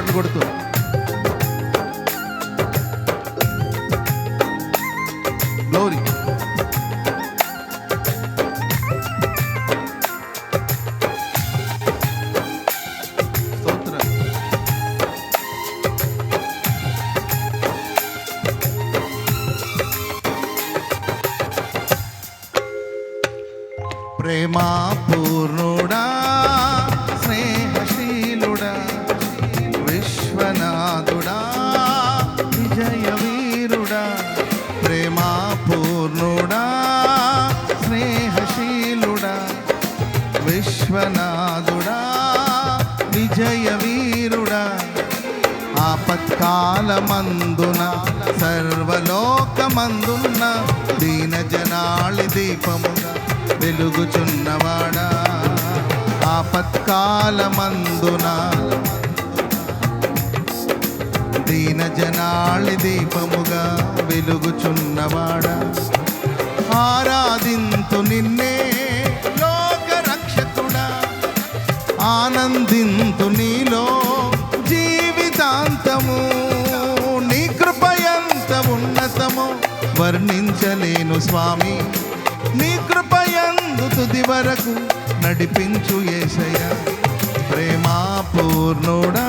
చప్పట్లు కొడుతూ విశ్వనాథుడా విజయ వీరుడా ప్రేమాపూర్ణుడా స్నేహశీలుడా విశ్వనాథుడా విజయ వీరుడా ఆపత్కాలమందున సర్వలోకమందున్న దీన జనాళి దీపముగా వెలుగుచున్నవాడా. ఆపత్కాలమందున దీన జనాళి దీపముగా వెలుగుచున్నవాడా. ఆరాధింతు నిన్నే లోక రక్షకుడా ఆనందింతు నీలో జీవితాంతము. నీ కృపయంత ఉన్నతము వర్ణించలేను స్వామి. నీ కృపయందు తుది వరకు నడిపించు ఏసయ ప్రేమాపూర్ణుడా.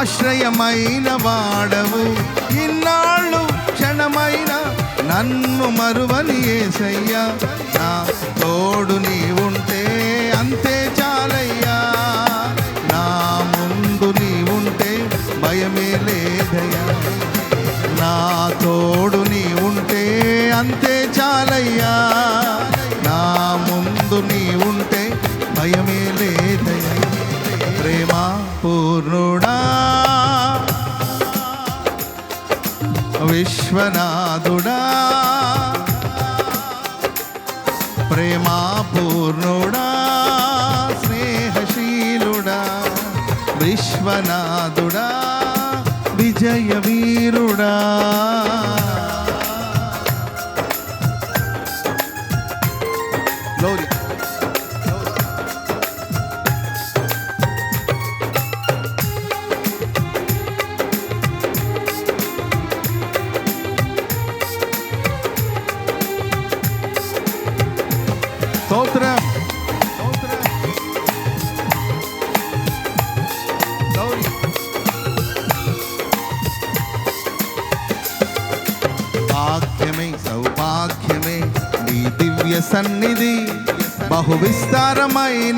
ఆశ్రయమైన వాడవు. ఇన్నాళ్ళు క్షణమైన నన్ను మరువని ఏసయ్యా. నా తోడు నీ ఉంటే అంతే చాలయ్యా. నా ముందు నీ ఉంటే భయమే లేదయ్యా. నా తోడు నీ ఉంటే అంతే చాలయ్యా. నా ముందు నీ ఉంటే భయమే లేదయ్యా. ప్రేమ పూర్ణుడా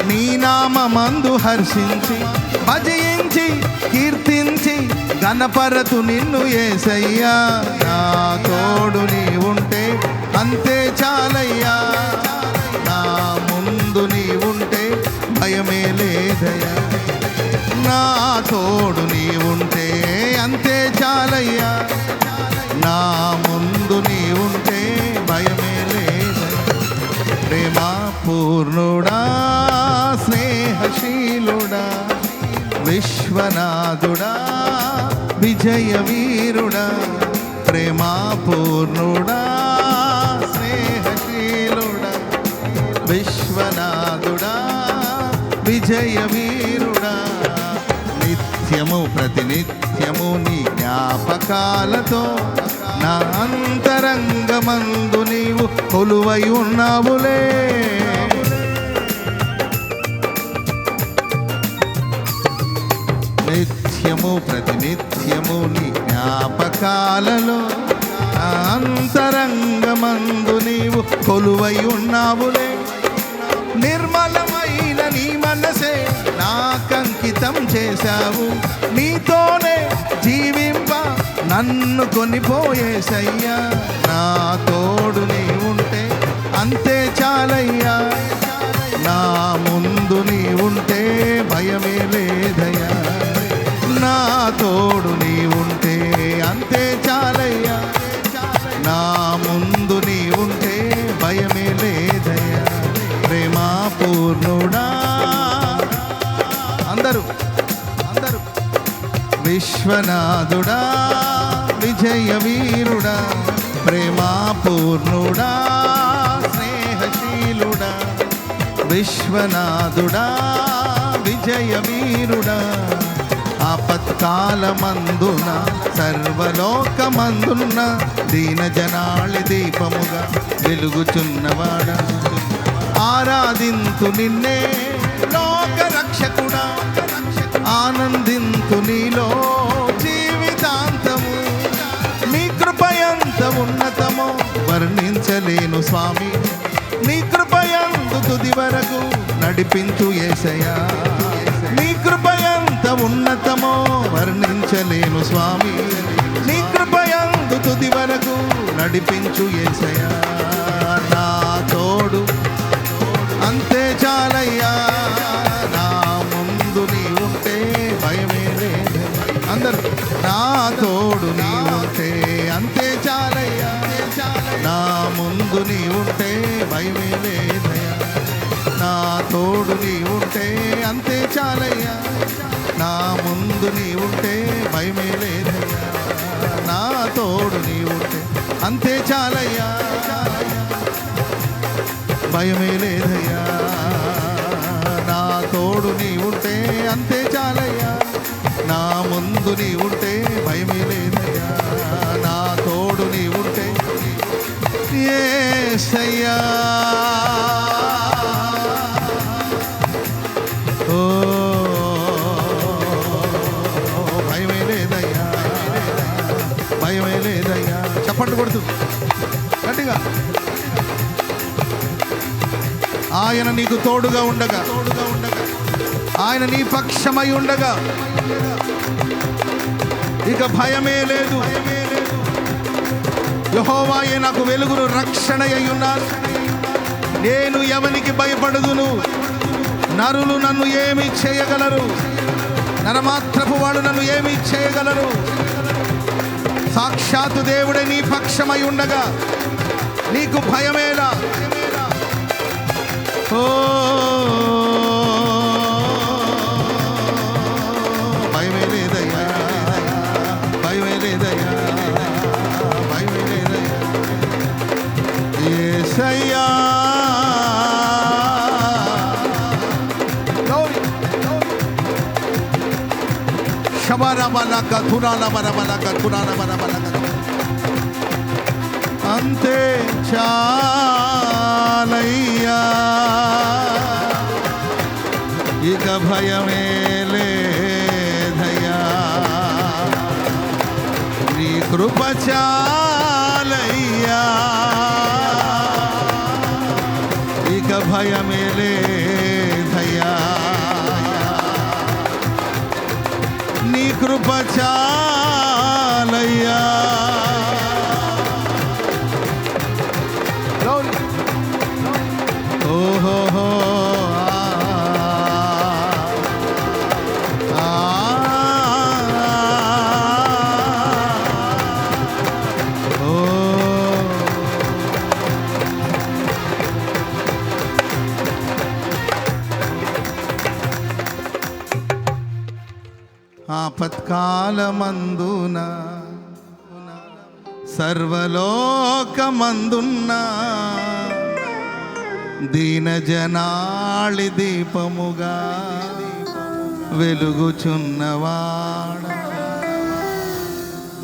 నీ నామందు హర్షించి భజయించి కీర్తించి గణపరతు నిన్ను ఏసయ్యా. నా తోడు నీ ఉంటే అంతే చాలయ్యా. నా ముందు నీ ఉంటే భయమే లేదయ్యా. నా తోడు నీ ఉంటే అంతే చాలయ్యా. నా పూర్ణుడా స్నేహశీలుడా విశ్వనాథుడా విజయ వీరుడా ప్రేమ పూర్ణుడా స్నేహశీలుడా విశ్వనాథుడా విజయ వీరుడా నిత్యము ప్రతినిత్యము నీ జ్ఞాపకాలతో నా అంతరంగమందు నీవు కొలువై ఉన్నావులే. నిత్యము ప్రతినిత్యము నీ జ్ఞాపకాలలో అంతరంగమందు నీవు కొలువై ఉన్నావులే. నిర్మలమైన నీ మనసే నాకంకితం చేశావు. నీతోనే జీవింప నన్ను కొనిపోయేసయ్యా. నా తోడు నీ ఉంటే అంతే చాలయ్యా. నా ముందు నీ ఉంటే భయమే లేదయ్యా. నా తోడు నీ ఉంటే అంతే చాలయ్యా. నా ముందు నీ ఉంటే భయమే లేదయ్యా. ప్రేమా పూర్ణుడా. అందరూ అందరూ విశ్వనాథుడా. జయ వీరుడా ప్రేమాపూర్ణుడా స్నేహశీలుడా విశ్వనాథుడా విజయ వీరుడా ఆపత్కాలమందున సర్వలోకమందున్న దీన జనాళి దీపముగా వెలుగుచున్నవాడా. ఆరాధింతు నిన్నే లోక రక్షకుడా ఆనందింతు నీలో ఉన్నతమో వర్ణించలేను స్వామి. నీ కృపయందు తుది వరకు నడిపించు ఏసయా నీ కృపయంత ఉన్నతమో వర్ణించలేను స్వామి. నీ కృపయందు తుది వరకు నడిపించు ఏసయా నా చాలయ్యా నా ముందు నీ ఉంటే భయమే లేదయ్యా. నా తోడు నీ ఉంటే అంతే చాలయ్యా. భయమే లేదయ్యా. నా తోడు నీ ఉంటే అంతే చాలయ్యా. నా ముందు నీ ఉంటే భయమే లేదయ్యా. నా తోడు నీ ఉంటే సయ్యా చప్పట్లు కొడుతూ. గట్టిగా. ఆయన నీకు తోడుగా ఉండగా. తోడుగా ఉండగా ఆయన నీ పక్షమై ఉండగా. ఇక భయమే లేదు. యహోవాయే నాకు వెలుగును రక్షణ అయి ఉన్నారు నేను ఎవనికి భయపడదును? నరులు నన్ను ఏమి చేయగలరు? నరమాత్రపు వాడు నన్ను ఏమి చేయగలరు? సాక్షాత్తు దేవుడే నీ పక్షమై ఉండగా నీకు భయమేలా. ఓ malaka manaka tunana mana manaka tunana mana manaka అంతే చాలయ్యా ఇక భయమే dhaya నీ కృప చాలయ్యా కృపచా ఆపత్కాలమందున సర్వలోకమందున్న దీనజనాళి దీపముగా వెలుగుచున్నవాడ.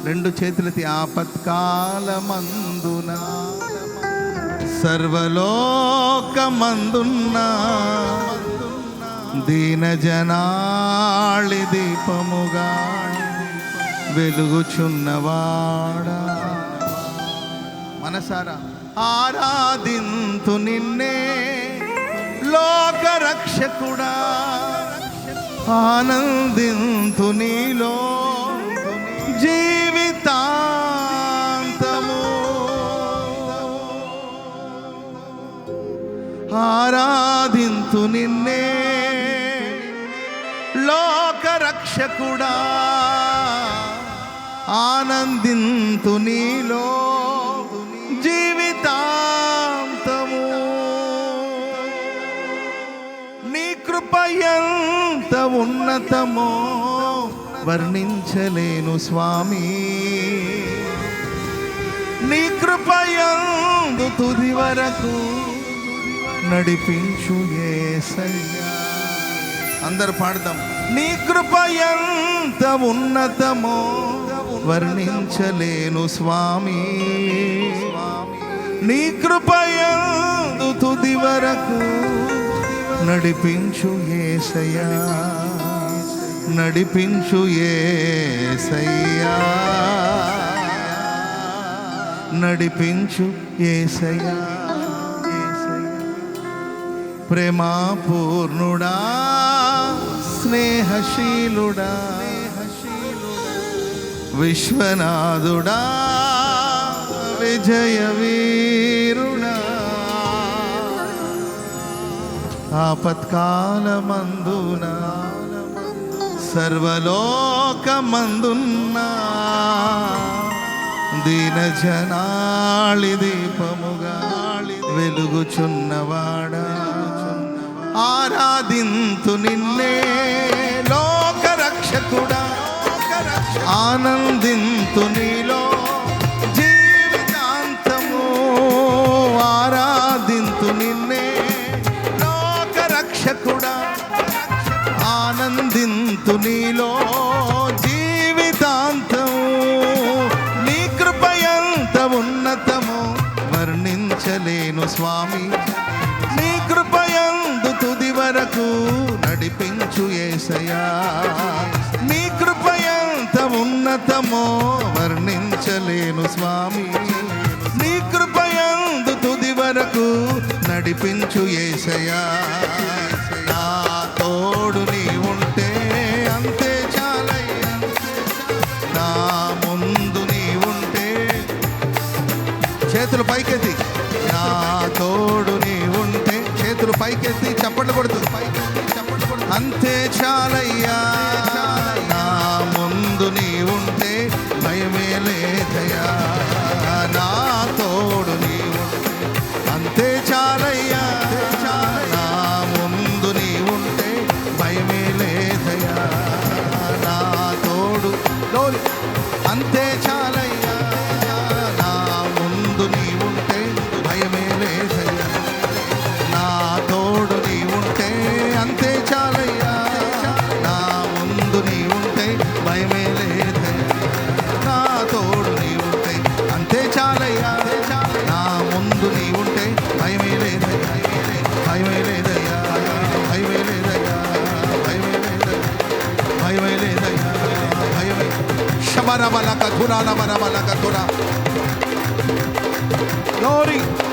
రెండు చేతులతి ఆపత్కాలమందున సర్వలోకమందున్న దీన జనాళి దీపముగా వెలుగుచున్నవాడా. మనసారా ఆరాధింతు నిన్నే లోక రక్షకుడా ఆనందింతు నీలో జీవితాంతము. ఆరాధింతు నిన్నే లోక రక్షకుడా ఆనందింతు నీలో జీవితాంతము. నీ కృప ఎంత ఉన్నతమో వర్ణించలేను స్వామి. నీ కృప ఎందు తుది వరకు నడిపించు అందరు పాడదాం. నీ కృప ఎంత ఉన్నతమో వర్ణించలేను స్వామి. నీ కృపయందు తుది వరకు నడిపించు ఏసయ్యా. నడిపించు ఏసయ్యా. నడిపించు ఏసయ్యా. ప్రేమాపూర్ణుడా స్నేహశీలుడా. విశ్వనాథుడా విజయ వీరుడా. ఆపత్కాలమందున సర్వలోకమందున్నా దీన జనాళి దీపముగా వెలుగుచున్నవాడా. ఆరాధింతు నిన్నే లోక రక్షకుడా ఆనందింతు నీలో జీవితాంతము ఆరాధింతు నిన్నే లోక రక్షకుడా ఆనందింతు నీలో జీవితాంతము నీ కృపయంత ఉన్నతము వర్ణించలేను స్వామి. నీ కృపయందు తుది వరకు నడిపించు ఏసయా ఉన్నతమో వర్ణించలేను స్వామి. నీ కృపయందు తుది వరకు నడిపించు ఏసయా నా తోడు నీ ఉంటే అంతే చాలయ్యా. నా ముందు నీ ఉంటే చేతులు పైకెత్తి. నా తోడు నీ ఉంటే చేతులు పైకెత్తి చప్పట్లు కొడుతుంది పైకెత్తి చప్పట్లు కొడుతుంది అంతే చాలయ్యా. Glory.